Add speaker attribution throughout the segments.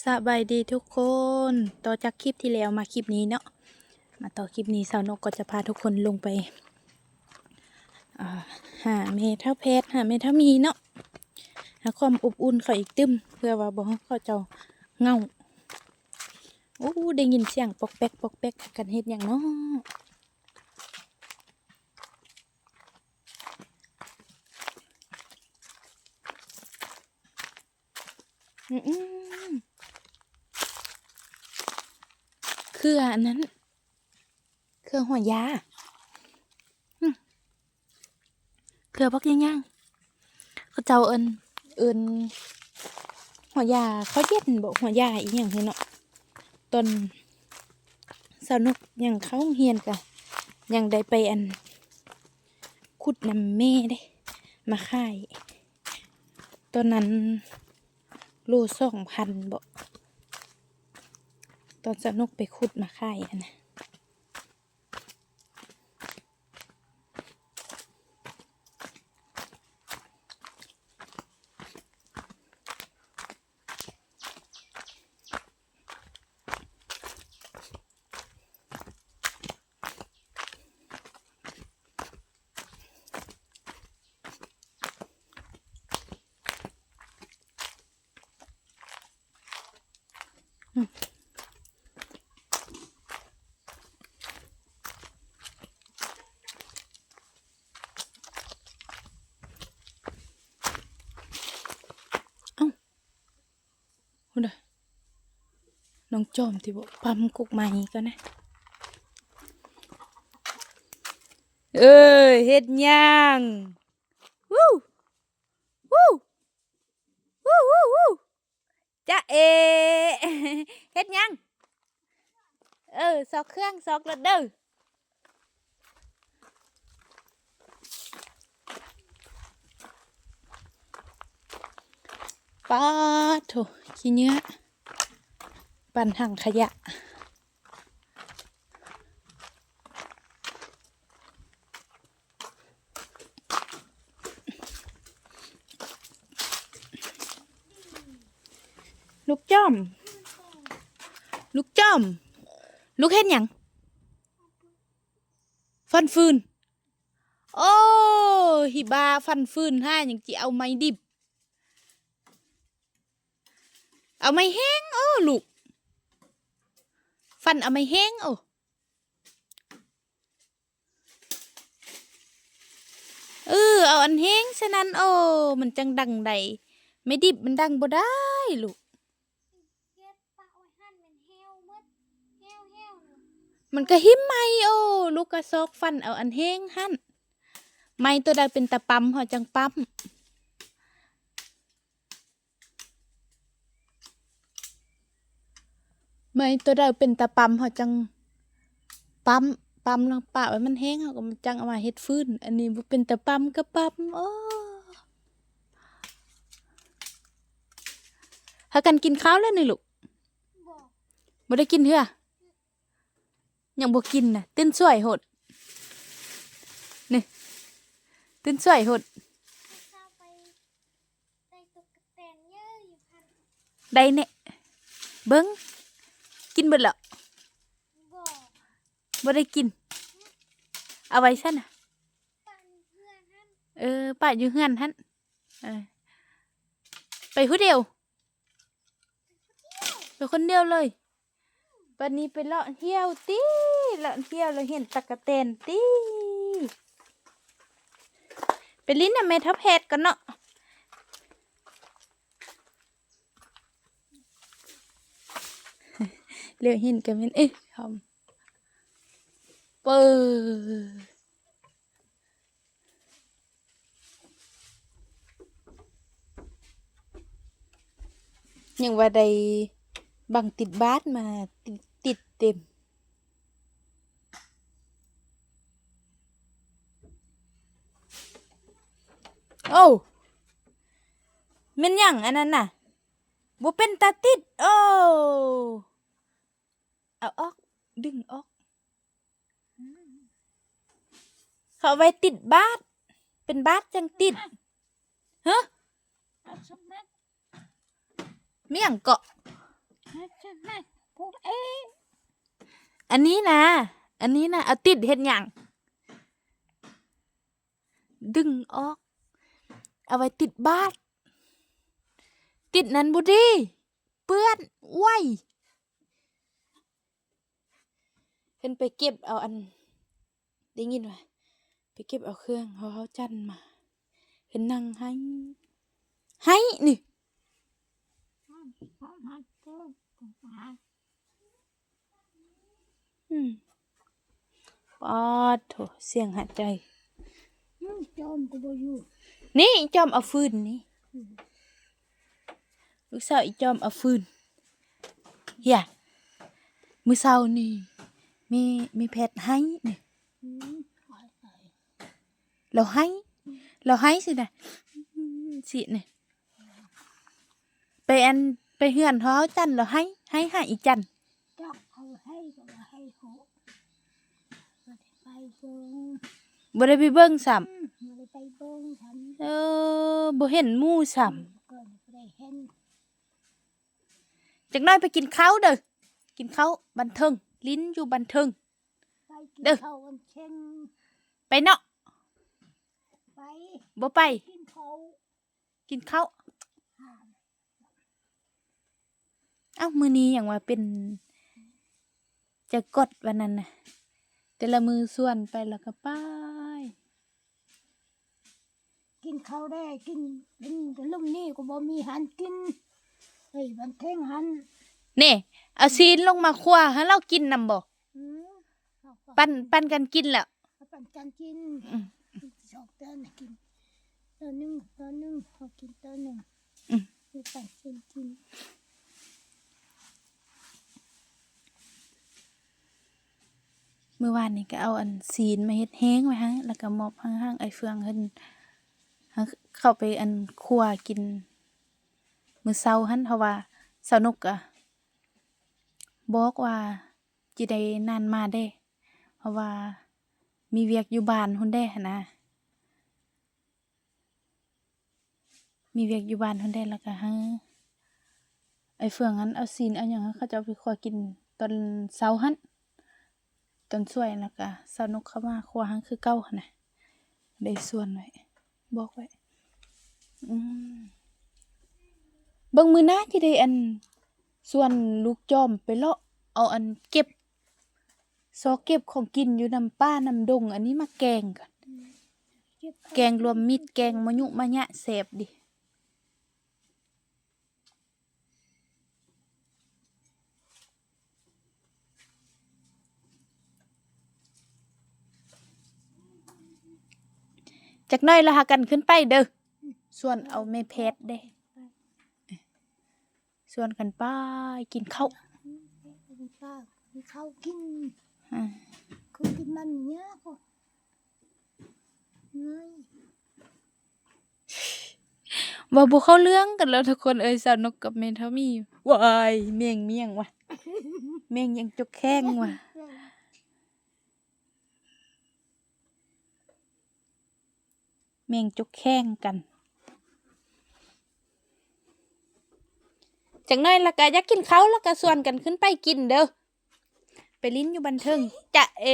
Speaker 1: สบายดีทุกคน ต่อจากคลิปที่แล้วมาคลิปนี้เนาะ มาต่อคลิปนี้สาวนกก็จะพาทุกคนลงไปหาเมทัลเพชรหาเมทัลมีเนาะหาความอบอุ่นเขาอีกตึมเพื่อว่าบอกให้เขาเจ้าเงาโอ้ได้ยินเสียงปอกแป๊กปอกแป๊กกันเฮ็ดอย่างเนาะอืมอืม เครืออันนั้น เครือหัวยาเครือพักย่างเขาเจ้าเอินเอินหัวยาเขาเย็นบอกหัวยาอีกอย่างเนาะตอนสนุกอย่างเขาเฮียนกะยังได้ไปอันขุดนำแม่ได้ มาขายตอนนั้นโลสองพันบอก ตอนสนุกไปขุดมาขายนะ น้องจอมที่บอกปั๊มกุกไม้ก็นะ เอ้ยเฮ็ดหยังวู้วู้วู้วู้วู้จะเอเฮ็ดหยังเออซอกเครื่องซอกรถเด้อป้าดโถขี้เนื้อ ปั่นถังขยะ ลูกจ้อม ลูกจ้อม ลูกเห็นยังฟันฟืน โอ้ฮิบาฟันฟืนห้าอย่างจีเอาไม้ดิบ เอาไม้แห้งโอ้ลูก ฟันเอาไม้แห้งโอ้เออเอาอันแห้งฉะนั้นโอ้มันจังดังใดไม่ดิบมันดังบ่ได้ลูก
Speaker 2: เฮ็ดปะไว้หั่นมันแห้วหมดแห้วแห้วน่ะ
Speaker 1: มันก็หิมไหมโอ้ลูกกระซอกฟันเอาอันแห้งหั่นไม้ตัวใดเป็นตะปั๊มเขาจังปั๊ม ไม้ตัวใดเป็นตะปั๊มเขาจังปั๊มปั๊มลงปะไว้มันแห้งเขาก็มันจังเอามาเฮ็ดฟืนอันนี้บ่เป็นตะปั๊มก็ปั๊มโอ้หากันกินข้าวแล้วนี่ลูก
Speaker 2: บอก
Speaker 1: บ่ได้กินเถอะยังบ่กินน่ะตื่นสวยโหดนี่ตื่นสวยโหด
Speaker 2: ให้ข้าวไปได้ตุ๊กแตนเยอะอยู่พัน
Speaker 1: ได้แน่เบิ่ง กินเบิดแล้ว
Speaker 2: บอก
Speaker 1: บ่ได้กิน เอาไว้ซะน่ะ
Speaker 2: ปันเอน
Speaker 1: เออป้าอยู่เฮือนหั่นเออไปผู้เดียว ไปคนเดียวเลยวันนี้ไปเลาะเที่ยวติเลาะเที่ยวแล้วเห็นตะกะแตนติไปลิ้นน่ะแม่ทับแพทย์กันเนาะ เรียวเห็นกันเป็นเอ๊ะทำเปิดยังว่าได้บังติดบาสมาติดติดเต็ม โอ้มันยังอันนั้นน่ะบ่เป็นตาติด โอ้ เอาออก ดึงออก เขาเอาไว้ติดบาสเป็นบาสจังติดฮะ
Speaker 2: เอาสมัด
Speaker 1: มีหยังเกาะ
Speaker 2: ใช่ไหมพูดเอ๊ะ
Speaker 1: อันนี้นะ อันนี้นะเอาติดเห็ดหยังดึงออก เอาไว้ติดบ้านติดนั้นบุดี เปื้อนไว้เพิ่นไปเก็บเอาอัน ได้ยินไหมไปเก็บเอาเครื่องเขาเขาจันมาเพิ่นนั่งให้ให้นี่
Speaker 2: ห้ามห้ามห้ามเจ้าต้องหา
Speaker 1: อืมปอดโถเสียงหัดใจ
Speaker 2: อืมจอมก็บ่อยู่
Speaker 1: นี่จอมเอาฟืนนี่ลูกสาวอีจอมเอาฟืนเฮียมือเศร้านี่ มีมีแพทย์ให้นี่
Speaker 2: อืมขอใส่
Speaker 1: เราให้ เราให้สินะอืมสินี่ไปอันไปเฮือนเขาจันเราให้ ให้ให้อีจัน
Speaker 2: จับเอาให้ก็ว่าให้โหบ่ได้ไปเบิ่ง
Speaker 1: บ่ได้ไปเบิ่งซ้
Speaker 2: อืมบ่ได้ไปเบิ่งฉันำ
Speaker 1: เออบ่เห็นหมู่ซ้
Speaker 2: ก็บ่ได้เห็นำ
Speaker 1: จักหน้อยไปกินข้าวเด้อกินข้าวบันเทิง ลิ้นอยู่บันเทิง
Speaker 2: ไปกิน
Speaker 1: เด้อ
Speaker 2: ข้าววันเช่น
Speaker 1: ไปเนาะ
Speaker 2: ไป
Speaker 1: บ่ไป
Speaker 2: กินข้าว
Speaker 1: กินข้าว
Speaker 2: หาม
Speaker 1: เอ้ามือนี้อย่างว่าเป็น จะกดวันนั้นนะแต่ละมือส่วนไปแล้วก็ไป้าย
Speaker 2: กินข้าวได้กินกินแต่ลุ่มนี่ก็บ่มีหันกินเฮ้ยวันเท่งหัน
Speaker 1: นี่เอาซีนลงมาครัวให้เรากินนำบ่
Speaker 2: อืมเอาก็
Speaker 1: ปันปันกันกินแล้ว
Speaker 2: เอาปันกันกิน
Speaker 1: อืม
Speaker 2: สองตอนกินตอนหนึ่งตอนหนึ่งเขากินตอนหนึ่ง
Speaker 1: อืม
Speaker 2: มีปันกินกิน
Speaker 1: เมื่อวานนี่ก็เอาอันซีนมาเฮ็ดแห้งไว้ฮะแล้วก็มอบห้างๆไอ้เฟืองเพิ่นหาเข้าไปอันครัวกิน มื้อเช้าหั่นเพราะว่าสาวนุกอะ บอกว่าจิได้นานมาเด้ เพราะว่ามีเวียกอยู่บ้านหุ่นเด้นนะ มีเวียกอยู่บ้านหุ่นเด้แล้วก็ฮะไอ้เฟืองนั้นเอาซีนเอาหยังเขาจะเอาไปครัวกินตอนเช้าหั่นตอนช่วยแล้วก็สนุกเข้ามาครัวหังคือเก้านะได้ส่วนไว้บอกไว้อืมเบิ่งมือหน้าที่ได้อัน ส่วนลูกจอมไปเลาะเอาอันเก็บซอกเก็บของกินอยู่นำป้านำดง อันนี้มาแกงกันแกงรวมมิตรแกงมะยุมะยะแสบดิจากน้อยและหากันขึ้นไปเด้อส่วนเอาไม่เพชรเด้ ส่วนกันไปกินข้าว
Speaker 2: กินข้าวกินข้าวกิน
Speaker 1: อ่า
Speaker 2: คือกินมันเนี้ยก็เงย
Speaker 1: บ่บ่เข้าเรื่องกันแล้วทุกคนเอ้ยสาวนกกับเมนเทามีวายเมียงเมียงว่ะเมียงยังจกแข้งว่ะเมียงจกแข้งกัน จากหน้อยและก็อยากกินเข้าแล้วก็ส่วนกันขึ้นไปกินเด้อไปลิ้นอยู่บันเทิงจะเอ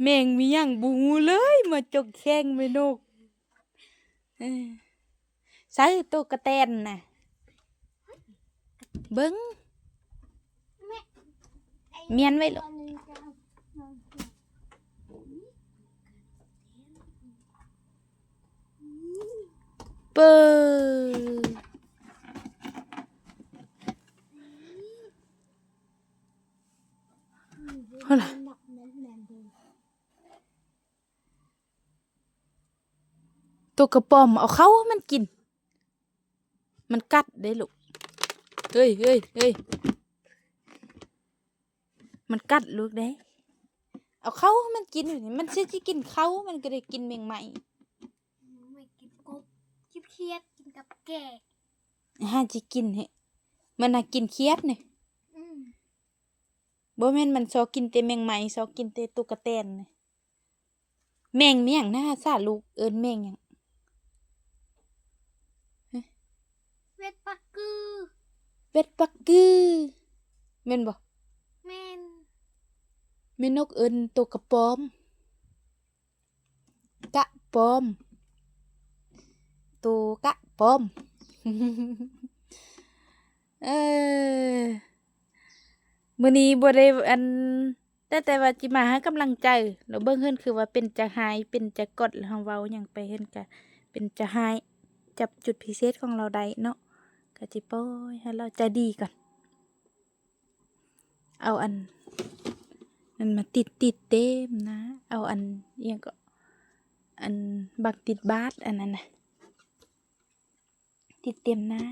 Speaker 1: เมียงมีหยังบูเลยมาจกแข้งไปนกใส่ตัวกระแตนน่ะ เบิ้งเมียนไว้เหรอเปิด
Speaker 2: เท่าไหร่หนักแน่นแน่นดี
Speaker 1: ตัวกระป๋อมเอาเข้าให้มันกิน มันกัดได้ลูก เฮ้ยเฮ้ยเฮ้ยมันกัดลูกได้ เอาเข้าให้มันกินอยู่นี่ มันสิจะกินเข้ามันก็ได้กินเมงใหม่
Speaker 2: ไม่กินกบกินเครียดกินกับแก่
Speaker 1: ห้าจะกินเหะมันน่ะกินเคียดเนี่ย
Speaker 2: อืม
Speaker 1: บ่แม่นมันซอกินแต่แมงไหม้ซอกินแต่ตุ๊กแตนเนี่ยแมงเมี่ยงนะซาลูกเอิ้นแมงหยัง
Speaker 2: เวทปักกือ
Speaker 1: เป็ดปักกือแม่นบ่
Speaker 2: แม่น
Speaker 1: แม่นกเอิ้นตัวกระปอม กะปอมตัวกะปอม เออ มื้อนี้บ่ได้อันแต่แต่ว่าจิมาใหากำลังใจแล้วเบิ่งเฮิรนคือว่าเป็นจะหายเป็นจะกดแล้วเฮาเว้าหยังไปเฮิรนก็เป็นจะหายจับจุดพิเศษของเราได้เนาะก็จิโปล่อยให้เราใจดีก่อน เอาอันนั่นมาติดติดเต็มนะ เอาอันเอียงก็ อันบักติดบาสอันนั้นนะติดเต็มนะ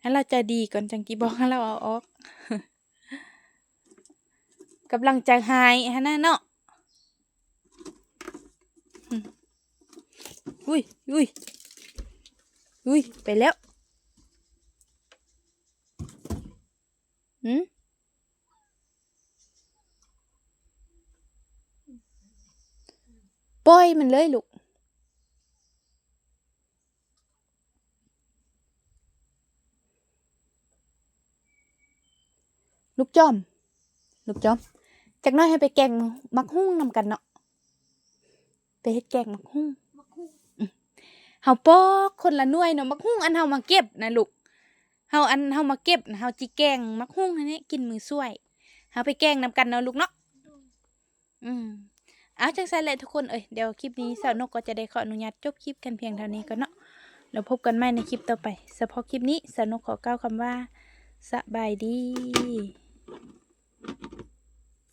Speaker 1: ให้เราใจดีก่อนจังกีบอกให้เราเอาออก กำลังใจหายฮะนะเนาะอุ้ยอุ้ยอุ้ยไปแล้วหืมปล่อยมันเลยลูกลูกจอม ลูกจอม จากน้อยให้ไปแกงมักหุ้งนำกันเนาะไปเฮ็ดแกงมักหุ้ง
Speaker 2: มาคู่
Speaker 1: เฮาปอกคนละหน่วยเนาะมักหุ้งอันเฮามาเก็บนะลูกเฮาอันเฮามาเก็บเฮาจิแกงมักหุ้งอันนี้กินมือช่วยเฮาไปแกงนำกันเนาะลูกเนาะอืมเอาจังซั่นแหละทุกคนเอ้ยเดี๋ยวคลิปนี้สาวนกก็จะได้ขออนุญาตจบคลิปกันเพียงเท่านี้ก่อนเนาะแล้วพบกันใหม่ในคลิปต่อไปเฉพาะคลิปนี้สาวนกขอกล่าวคำว่าสบายดี